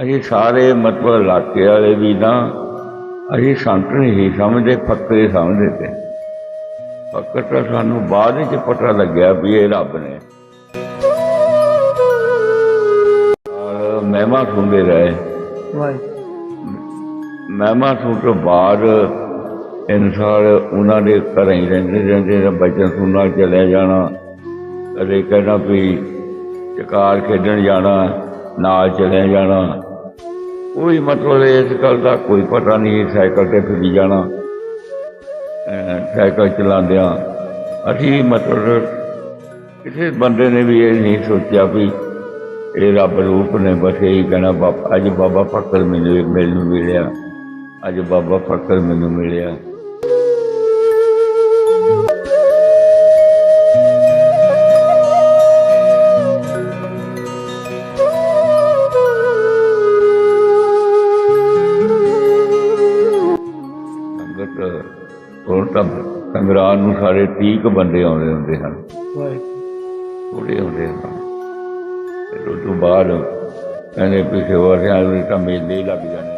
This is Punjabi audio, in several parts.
ਅਸੀਂ ਸਾਰੇ ਮਤਲਬ ਇਲਾਕੇ ਵਾਲੇ ਵੀ ਨਾ ਅਸੀਂ ਸੰਤ ਨਹੀਂ ਸਮਝਦੇ ਫੱਕਰੇ ਸਮਝਦੇ ਤੇ। ਫੱਕਰ ਤਾਂ ਸਾਨੂੰ ਬਾਅਦ ਵਿੱਚ ਪਤਾ ਲੱਗਿਆ ਵੀ ਇਹ ਰੱਬ ਨੇ। ਮਹਿਮਾ ਸੁਣਦੇ ਰਹੇ। ਮਹਿਮਾ ਸੁਣ ਤੋਂ ਬਾਅਦ ਇਨਸਾਨ ਉਹਨਾਂ ਦੇ ਘਰਾਂ ਹੀ ਰਹਿੰਦੇ ਰਹਿੰਦੇ ਬੱਚਨ ਸੁਣਨਾ ਚਲੇ ਜਾਣਾ। ਕਦੇ ਕਹਿਣਾ ਵੀ ਸ਼ਿਕਾਰ ਖੇਡਣ ਜਾਣਾ। ਨਾਲ ਚਲੇ ਜਾਣਾ। ਕੋਈ ਮਤਲਬ ਇਸ ਗੱਲ ਦਾ ਕੋਈ ਪਤਾ ਨਹੀਂ ਸਾਈਕਲ ਤੇ ਫਿਰੀ ਜਾਣਾ। ਸਾਈਕਲ ਚਲਾਉਂਦਿਆਂ ਅਸੀਂ ਮਤਲਬ ਕਿਸੇ ਬੰਦੇ ਨੇ ਵੀ ਇਹ ਨਹੀਂ ਸੋਚਿਆ ਵੀ ਇਹ ਰੱਬ ਰੂਪ ਨੇ, ਬਸ ਇਹੀ ਕਹਿਣਾ ਬਾਬਾ ਅੱਜ ਬਾਬਾ ਫਕਰ ਮੈਨੂੰ ਮੈਨੂੰ ਮਿਲਿਆ। ਅੱਜ ਬਾਬਾ ਫਕਰ ਮੈਨੂੰ ਮਿਲਿਆ। ਤਾਂ ਸੰਗਰਾਮ ਨੂੰ ਸਾਰੇ 30 ਕੁ ਬੰਦੇ ਆਉਂਦੇ ਹੁੰਦੇ ਹਨ। ਵਾਹਿਗੁਰੂ। ਥੋੜੇ ਹੁੰਦੇ ਹਨ। ਤੇ ਉਸ ਤੋਂ ਬਾਅਦ ਕਹਿੰਦੇ ਪਿਛੇ ਵਰਸਿਆਂ ਦੇ ਤਾਂ ਮੇਲੇ ਹੀ ਲੱਗ ਜਾਣੇ।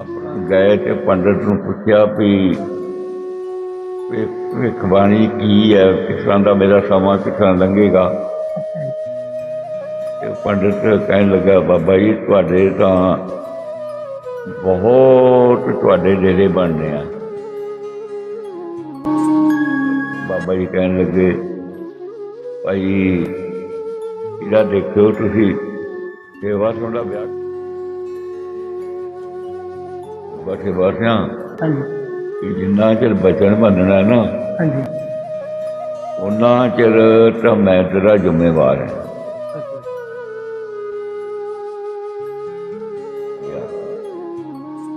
ਆਪਣਾ ਗਏ ਤੇ ਪੰਡਤ ਨੂੰ ਪੁੱਛਿਆ ਵੀ ਵੀ ਭਵਿੱਖਬਾਣੀ ਕੀ ਹੈ, ਕਿਸ ਤਰ੍ਹਾਂ ਦਾ ਮੇਰਾ ਸਮਾਂ ਕਿਸ ਤਰ੍ਹਾਂ ਲੰਘੇਗਾ? ਤੇ ਪੰਡਤ ਕਹਿਣ ਲੱਗਾ, ਬਾਬਾ ਜੀ, ਤੁਹਾਡੇ ਤਾਂ ਬਹੁਤ ਤੁਹਾਡੇ ਡੇਰੇ ਬਣਨੇ ਆ। ਬਾਬਾ ਜੀ ਕਹਿਣ ਲੱਗੇ, ਭਾਈ ਇਹਦਾ ਦੇਖਿਓ ਤੁਸੀਂ, ਸੇਵਾ ਤੁਹਾਡਾ ਵਿਆਹ। ਬੈਠੇ ਬਾਸਿਆਂ ਹਾਂਜੀ। ਜਿੰਨਾ ਚਿਰ ਬਚਨ ਬੰਨਣਾ ਨਾ ਹਾਂਜੀ। ਉਹਨਾਂ ਚਿਰ ਤਾਂ ਮੈਂ ਤੇਰਾ ਜ਼ਿੰਮੇਵਾਰ ਹਾਂ।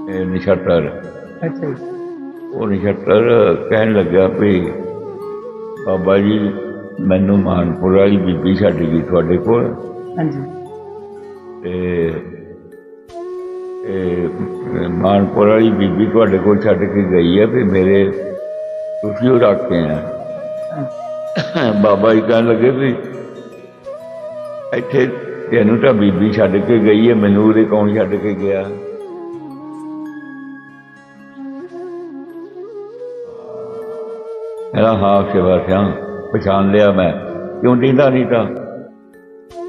ਇਹ ਨਿਸ਼ਤਰ। ਅੱਛਾ ਉਹ ਨਿਸ਼ਤਰ ਕਹਿਣ ਲੱਗਾ ਵੀ ਬਾਬਾ ਜੀ ਮੈਨੂੰ ਮਾਨਪੁਰ ਵਾਲੀ ਬੀਬੀ ਛੱਡ ਗਈ ਤੁਹਾਡੇ ਕੋਲ। ਹਾਂਜੀ। ਤੇ ਮਾਨਪੁਰ ਵਾਲੀ ਬੀਬੀ ਤੁਹਾਡੇ ਕੋਲ ਛੱਡ ਕੇ ਗਈ ਹੈ ਵੀ ਮੇਰੇ ਤੁਸੀਂ ਉਹ ਰੱਖ ਕੇ ਆ ਬਾਬਾ ਜੀ ਕਹਿਣ ਲੱਗੇ ਵੀ ਇੱਥੇ ਤੈਨੂੰ ਤਾਂ ਬੀਬੀ ਛੱਡ ਕੇ ਗਈ ਹੈ ਮੈਨੂੰ ਉਹਦੇ ਕੌਣ ਛੱਡ ਕੇ ਗਿਆ। ਮੇਰਾ ਹਾਂ ਸੇਵਾ ਸਿਆਂ ਪਛਾਣ ਲਿਆ ਮੈਂ। ਕਿਉਂ ਦਿੰਦਾ ਨਹੀਂ ਤਾਂ?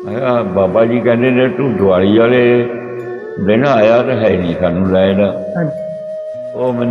ਮੈਂ ਬਾਬਾ ਜੀ ਕਹਿੰਦੇ ਨੇ ਤੂੰ ਦਿਵਾਲੀ ਵਾਲੇ ਦਿਨ ਆਇਆ ਤਾਂ ਹੈ ਨਹੀਂ ਸਾਨੂੰ ਲੈਣ ਉਹ ਮੈਨੂੰ